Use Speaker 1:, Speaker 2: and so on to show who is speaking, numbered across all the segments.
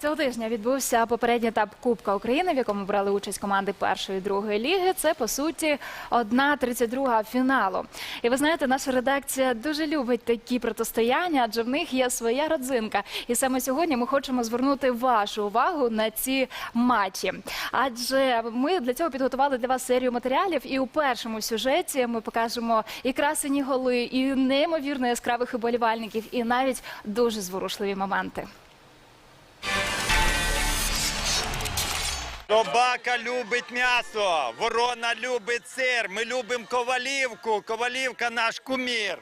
Speaker 1: Цього тижня відбувся попередній етап Кубка України, в якому брали участь команди першої і другої ліги. Це по суті одна 32 фіналу. І ви знаєте, наша редакція дуже любить такі протистояння, адже в них є своя родзинка. І саме сьогодні ми хочемо звернути вашу увагу на ці матчі. Адже ми для цього підготували для вас серію матеріалів. І у першому сюжеті ми покажемо і красені голи, і неймовірно яскравих уболівальників, і навіть дуже зворушливі моменти.
Speaker 2: Собака любить м'ясо, ворона любить сир. Ми любимо ковалівку. Ковалівка наш кумір.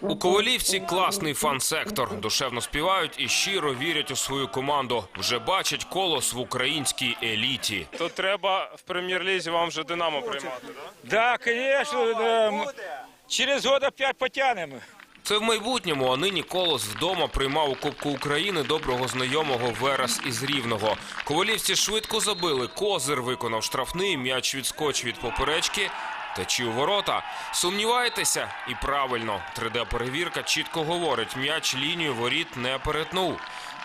Speaker 3: У Ковалівці класний фан-сектор. Душевно співають і щиро вірять у свою команду. Вже бачать колос в українській еліті.
Speaker 4: То треба в прем'єр-лізі вам вже Динамо приймати, да?
Speaker 5: Да. М, Через год опять потянем.
Speaker 3: Це в майбутньому, а нині колос вдома приймав у Кубку України доброго знайомого Верес із Рівного. Ковалівці швидко забили. Козир виконав штрафний, м'яч відскочив від поперечки. Течі у ворота. Сумніваєтеся? І правильно. 3D-перевірка чітко говорить, м'яч лінію воріт не перетнув.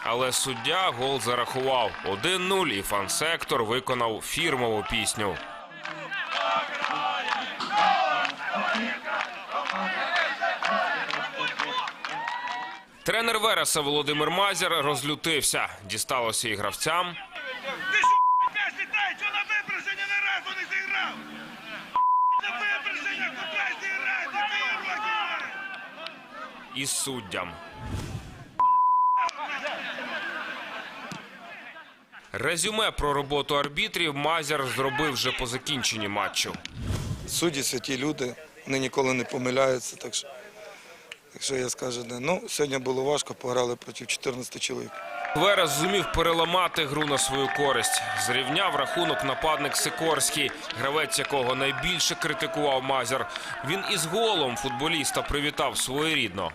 Speaker 3: Але суддя гол зарахував 1-0 і фан-сектор виконав фірмову пісню. Тренер Вереса Володимир Мазяр розлютився. Дісталося і гравцям.
Speaker 6: Ти що, м'яч літає, що на випередження ні разу не зіграв? На випередження куди зіграє, такі роки
Speaker 3: і суддям. Резюме про роботу арбітрів Мазяр зробив вже по закінченні матчу.
Speaker 7: Судді святі люди, вони ніколи не помиляються. Так що, якщо я скажу, не. ну сьогодні було важко, пограли проти 14 чоловік.
Speaker 3: Верес зумів переламати гру на свою користь. Зрівняв рахунок нападник Сикорський, гравець якого найбільше критикував Мазер. Він із голом футболіста привітав своєрідно.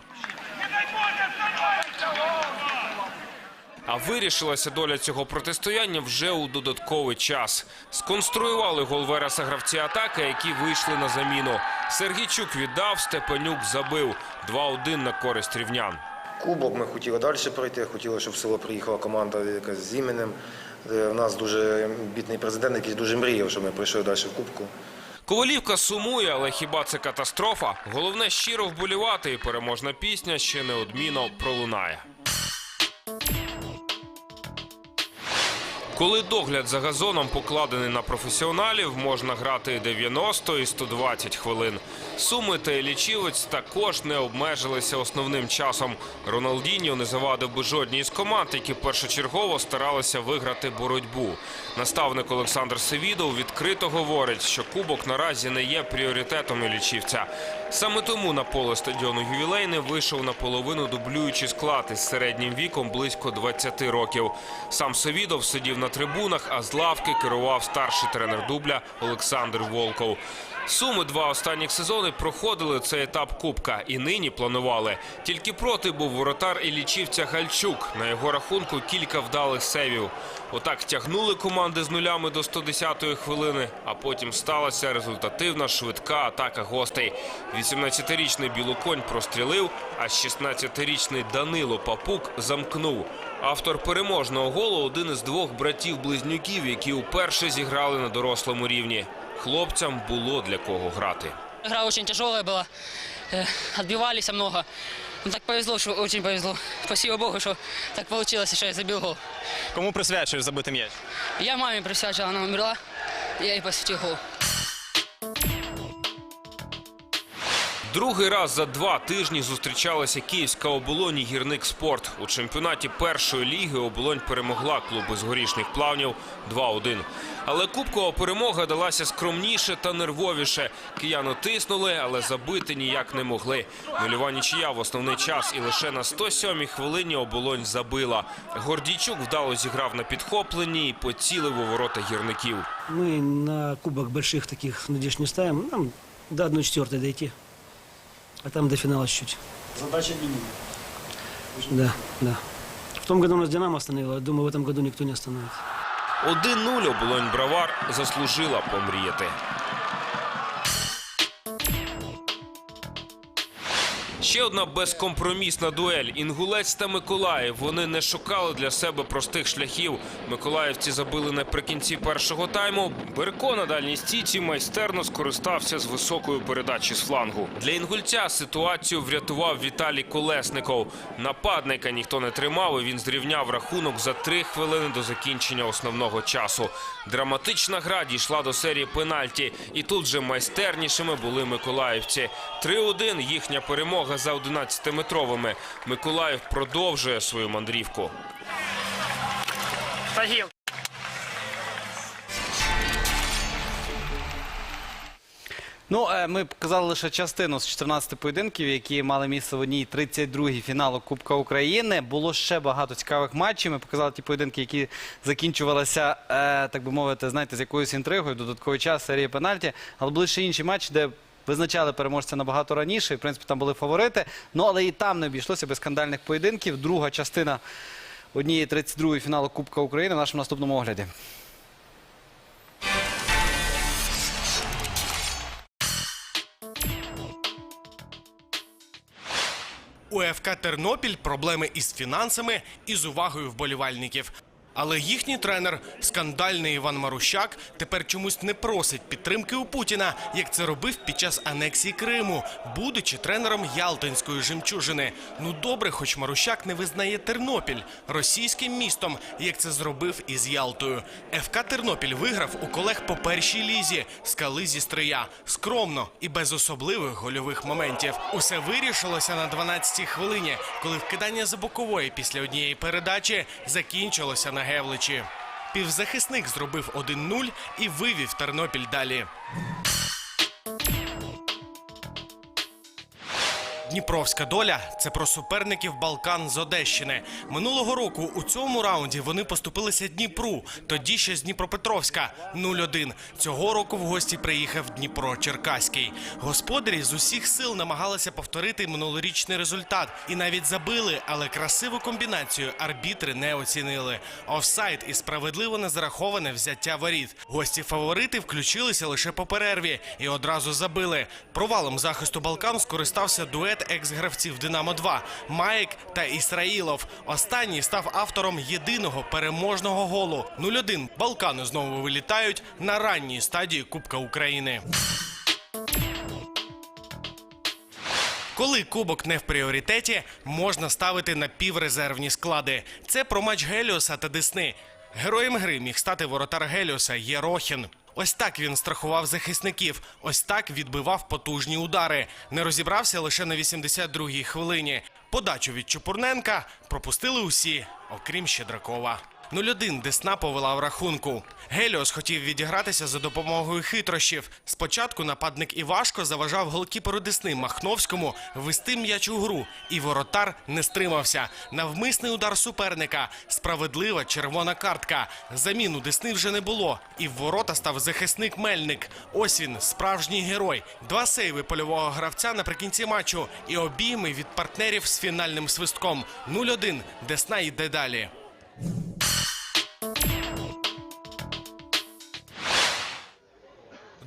Speaker 3: А вирішилася доля цього протистояння вже у додатковий час. Сконструювали гол Вереса гравці атаки, які вийшли на заміну. Сергійчук віддав, Степанюк забив. 2-1 на користь рівнян.
Speaker 8: Кубок ми хотіли далі пройти, хотіли, щоб в село приїхала команда якась з іменем. Е, У нас дуже бітний президент, який дуже мріяв, щоб ми пройшли далі в Кубку.
Speaker 3: Ковалівка сумує, але хіба це катастрофа? Головне щиро вболівати, і переможна пісня ще неодмінно пролунає. Коли догляд за газоном покладений на професіоналів, можна грати 90 і 120 хвилин. Суми та лічівець також не обмежилися основним часом. Роналдіньо не завадив би жодній із команд, які першочергово старалися виграти боротьбу. Наставник Олександр Севідов відкрито говорить, що кубок наразі не є пріоритетом лічівця. Саме тому на поле стадіону ювілейний вийшов наполовину дублюючий склад із середнім віком близько 20 років. Сам Совідов сидів на трибунах, а з лавки керував старший тренер дубля Олександр Волков. Суми два останніх сезони проходили цей етап Кубка і нині планували. Тільки проти був воротар і лічівця Гальчук. На його рахунку кілька вдалих севів. Отак тягнули команди з нулями до 110-ї хвилини, а потім сталася результативна швидка атака гостей. 18-річний Білоконь прострілив, а 16-річний Данило Папук замкнув. Автор переможного голу один із двох братів-близнюків, які уперше зіграли на дорослому рівні. Хлопцям було для кого грати.
Speaker 9: Гра дуже тяжелая була, відбивалися багато. много. Ну, так повезло, що очень повезло. Спасибо Богу, що так вийшло, що я забив гол.
Speaker 4: Кому присвячуєш забитий м'яч?
Speaker 9: Я мамі присвячила, вона умерла, я їй посвятив гол.
Speaker 3: Другий раз за два тижні зустрічалася київська оболонь і гірник спорт. У чемпіонаті першої ліги оболонь перемогла клуби з горішніх плавнів 2-1. Але кубкова перемога далася скромніше та нервовіше. Кияни тиснули, але забити ніяк не могли. Нульова нічия в основний час і лише на 107-й хвилині оболонь забила. Гордійчук вдало зіграв на підхопленні і поцілив у ворота гірників.
Speaker 10: Мы на кубок больших таких надежд не ставим. Нам до 1-4 дойти. А там до финала чуть-чуть.
Speaker 5: Задача минимум.
Speaker 10: Да, да. В том году у нас «Динамо» остановило. Думаю, в этом году никто не остановит.
Speaker 3: 1-0 оболонь Бравар заслужила помріяти. Ще одна безкомпромісна дуель. Інгулець та Миколаїв. Вони не шукали для себе простих шляхів. Миколаївці забили наприкінці першого тайму. Берко на дальній стійці майстерно скористався з високої передачі з флангу. Для інгульця ситуацію врятував Віталій Колесников. Нападника ніхто не тримав. і Він зрівняв рахунок за три хвилини до закінчення основного часу. Драматична гра дійшла до серії пенальті, і тут же майстернішими були миколаївці. 3-1 – їхня перемога за 11-метровими. Миколаїв продовжує свою мандрівку.
Speaker 11: Ну, е, ми показали лише частину з 14 поєдинків, які мали місце в одній 32-й фіналу Кубка України. Було ще багато цікавих матчів. Ми показали ті поєдинки, які закінчувалися, е, так би мовити, знаєте, з якоюсь інтригою, додатковий час, серії пенальті. Але були ще інші матчі, де визначали переможця набагато раніше. І, в принципі, там були фаворити. Ну, але і там не обійшлося без скандальних поєдинків. Друга частина однієї 32-ї фіналу Кубка України в нашому наступному огляді.
Speaker 12: У ФК Тернопіль проблеми із фінансами і з увагою вболівальників. Але їхній тренер, скандальний Іван Марущак, тепер чомусь не просить підтримки у Путіна, як це робив під час анексії Криму, будучи тренером Ялтинської жемчужини. Ну добре, хоч Марущак не визнає Тернопіль російським містом, як це зробив із Ялтою. ФК Тернопіль виграв у колег по першій лізі скали зі стрия. Скромно і без особливих гольових моментів. Усе вирішилося на 12-й хвилині, коли вкидання за бокової після однієї передачі закінчилося на Гевличі. Півзахисник зробив 1-0 і вивів Тернопіль далі. Дніпровська доля це про суперників Балкан з Одещини. Минулого року у цьому раунді вони поступилися Дніпру, тоді ще з Дніпропетровська 0-1. Цього року в гості приїхав Дніпро Черкаський. Господарі з усіх сил намагалися повторити минулорічний результат і навіть забили, але красиву комбінацію арбітри не оцінили. Офсайд і справедливо не зараховане взяття воріт. Гості фаворити включилися лише по перерві і одразу забили. Провалом захисту Балкан скористався дует екс-гравців Динамо 2 Маєк та Ісраїлов. Останній став автором єдиного переможного голу. 0-1. Балкани знову вилітають на ранній стадії Кубка України. Коли кубок не в пріоритеті, можна ставити на піврезервні склади. Це про матч Геліоса та Десни. Героєм гри міг стати воротар Геліоса Єрохін. Ось так він страхував захисників. Ось так відбивав потужні удари. Не розібрався лише на 82-й хвилині. Подачу від Чупурненка пропустили усі, окрім Щедракова. 0-1 Десна повела в рахунку. Геліос хотів відігратися за допомогою хитрощів. Спочатку нападник Івашко заважав голкіперу Десни Махновському вести м'яч у гру, і воротар не стримався. Навмисний удар суперника, справедлива червона картка. Заміну Десни вже не було, і в ворота став захисник Мельник. Ось він, справжній герой. Два сейви польового гравця наприкінці матчу і обійми від партнерів з фінальним свистком. 0-1 Десна йде далі.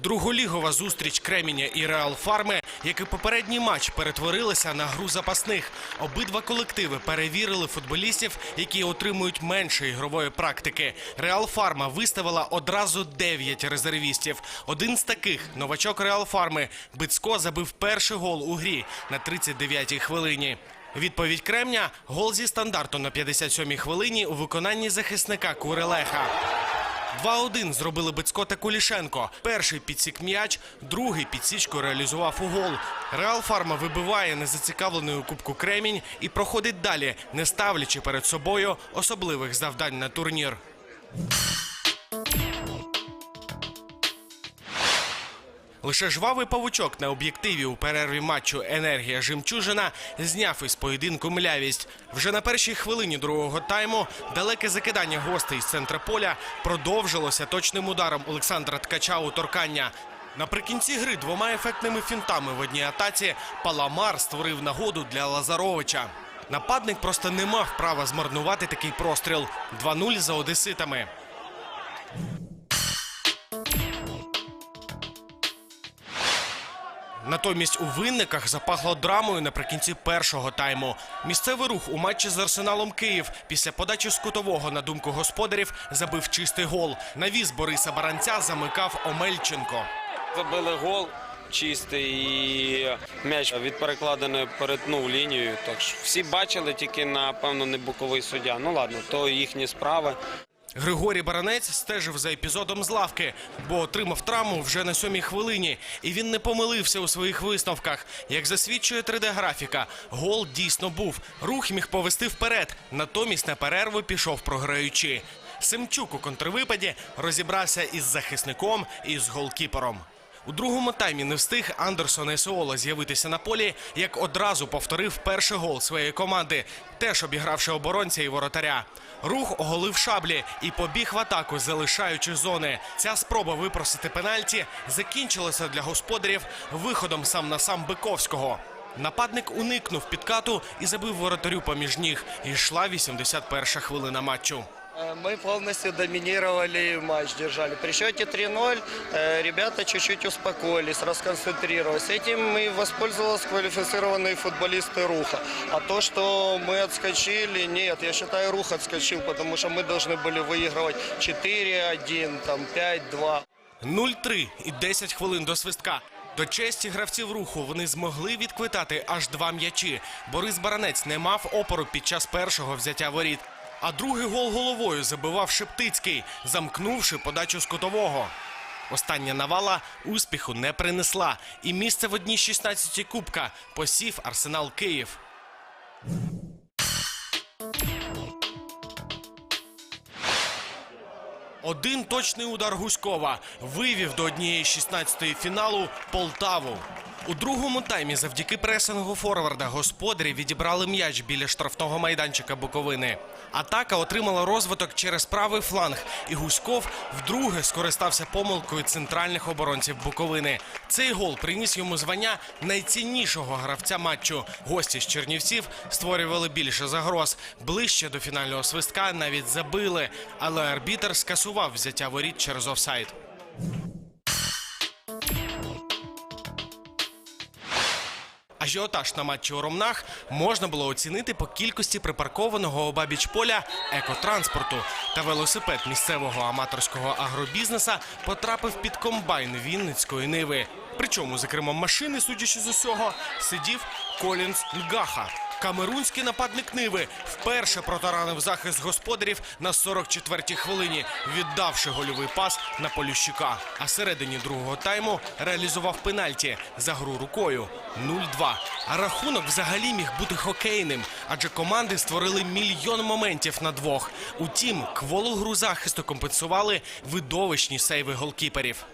Speaker 12: Друголігова зустріч Креміня і Реал Фарми, як і попередній матч, перетворилася на гру запасних. Обидва колективи перевірили футболістів, які отримують менше ігрової практики. Реал Фарма виставила одразу 9 резервістів. Один з таких новачок Реал Фарми Бицько забив перший гол у грі на 39-й хвилині. Відповідь Кремня гол зі стандарту на 57-й хвилині у виконанні захисника Курелеха. 2-1 зробили Бицько та Кулішенко. Перший підсік м'яч, другий підсічку реалізував у гол. Реал Фарма вибиває незацікавленою кубку Кремінь і проходить далі, не ставлячи перед собою особливих завдань на турнір. Лише жвавий павучок на об'єктиві у перерві матчу Енергія Жемчужина зняв із поєдинку млявість. Вже на першій хвилині другого тайму далеке закидання гостей з центра поля продовжилося точним ударом Олександра Ткача у торкання. Наприкінці гри двома ефектними фінтами в одній атаці Паламар створив нагоду для Лазаровича. Нападник просто не мав права змарнувати такий простріл. 2-0 за одеситами. Натомість у винниках запахло драмою наприкінці першого тайму. Місцевий рух у матчі з Арсеналом Київ після подачі з на думку господарів, забив чистий гол. Навіз Бориса Баранця замикав Омельченко.
Speaker 13: Забили гол чистий і м'яч від перекладини перетнув лінію. Так що всі бачили, тільки напевно не боковий суддя. Ну ладно, то їхні справи.
Speaker 12: Григорій Баранець стежив за епізодом з лавки, бо отримав травму вже на сьомій хвилині, і він не помилився у своїх висновках. Як засвідчує 3D-графіка, гол дійсно був. Рух міг повести вперед, натомість на перерву пішов програючи. Семчук у контрвипаді розібрався із захисником і з голкіпером. У другому таймі не встиг Андерсон Есеола з'явитися на полі, як одразу повторив перший гол своєї команди, теж обігравши оборонця і воротаря. Рух оголив шаблі і побіг в атаку, залишаючи зони. Ця спроба випросити пенальті закінчилася для господарів виходом сам на сам Биковського. Нападник уникнув підкату і забив воротарю поміж ніг. І йшла 81 хвилина матчу.
Speaker 14: Мы полностью доминировали матч, держали. При счете 3-0 э, ребята чуть-чуть успокоились, расконцентрировались. Этим и воспользовались квалифицированные футболисты Руха. А то, что мы отскочили, нет, я считаю, Рух отскочил, потому что мы должны были выигрывать 4-1, там 5-2.
Speaker 12: 0-3 і 10 хвилин до свистка. До честі гравців руху вони змогли відквитати аж два м'ячі. Борис Баранець не мав опору під час першого взяття воріт. А другий гол головою забивав Шептицький, замкнувши подачу з кутового. Остання навала успіху не принесла, і місце в одній 16 кубка посів Арсенал Київ. Один точний удар Гуськова вивів до однієї 16-ї фіналу Полтаву. У другому таймі завдяки пресингу форварда господарі відібрали м'яч біля штрафного майданчика Буковини. Атака отримала розвиток через правий фланг, і Гуськов вдруге скористався помилкою центральних оборонців Буковини. Цей гол приніс йому звання найціннішого гравця матчу. Гості з Чернівців створювали більше загроз. Ближче до фінального свистка навіть забили, але арбітер скасував взяття воріт через офсайд. Ажіотаж на матчі у Ромнах можна було оцінити по кількості припаркованого обабіч поля екотранспорту. Та велосипед місцевого аматорського агробізнеса потрапив під комбайн Вінницької ниви. Причому за кермом машини, судячи з усього, сидів Колінс Нгаха. Камерунський нападник Ниви вперше протаранив захист господарів на 44-й хвилині, віддавши гольовий пас на Полющука. А середині другого тайму реалізував пенальті за гру рукою 0-2. А рахунок взагалі міг бути хокейним, адже команди створили мільйон моментів на двох. Утім, кволу гру захисту компенсували видовищні сейви голкіперів.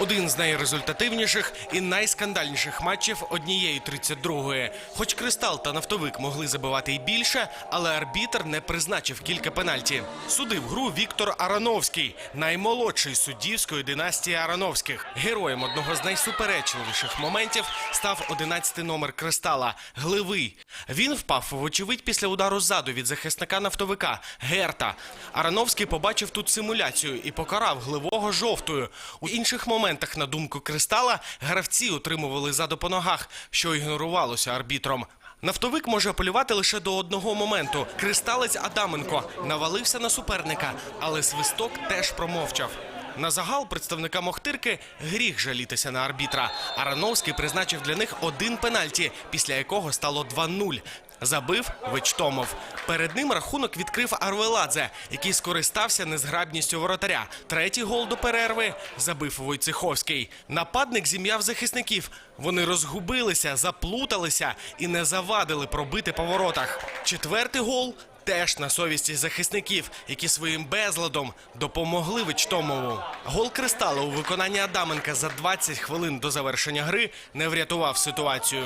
Speaker 12: Один з найрезультативніших і найскандальніших матчів однієї 32-ї. Хоч кристал та нафтовик могли забивати й більше, але арбітр не призначив кілька пенальті. Судив гру Віктор Арановський, наймолодший суддівської династії Арановських. Героєм одного з найсуперечливіших моментів став 11-й номер кристала Гливий. Він впав вочевидь після удару ззаду від захисника нафтовика Герта. Арановський побачив тут симуляцію і покарав гливого жовтою. У інших моментах, на думку кристала, гравці отримували заду по ногах, що ігнорувалося арбітром. Нафтовик може апелювати лише до одного моменту. Кристалець Адаменко навалився на суперника, але свисток теж промовчав. На загал представникам Охтирки гріх жалітися на арбітра. Арановський призначив для них один пенальті, після якого стало 2-0. Забив Вичтомов. Перед ним рахунок відкрив Арвеладзе, який скористався незграбністю воротаря. Третій гол до перерви забив Войцеховський. Нападник зім'яв захисників. Вони розгубилися, заплуталися і не завадили пробити по воротах. Четвертий гол теж на совісті захисників, які своїм безладом допомогли Вичтомову. Гол кристала у виконанні Адаменка за 20 хвилин до завершення гри не врятував ситуацію.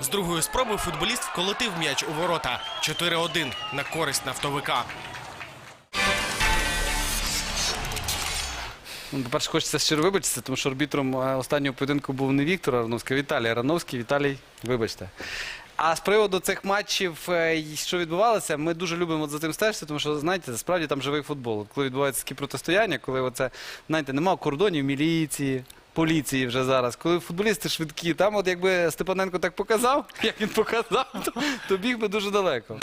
Speaker 12: З другої спроби футболіст вколотив м'яч у ворота 4-1 на користь нафтовика.
Speaker 11: Ну, по-перше, хочеться щиро вибачитися, тому що арбітром е, останнього поєдинку був не Віктор Арановський, а Віталій Арановський. Віталій, вибачте. А з приводу цих матчів, е, що відбувалося, ми дуже любимо за цим стежити, тому що, знаєте, справді там живий футбол. Коли відбуваються такі протистояння, коли оце, знаєте, немає кордонів міліції, поліції вже зараз, коли футболісти швидкі, там от якби Степаненко так показав, як він показав, то, то біг би дуже далеко.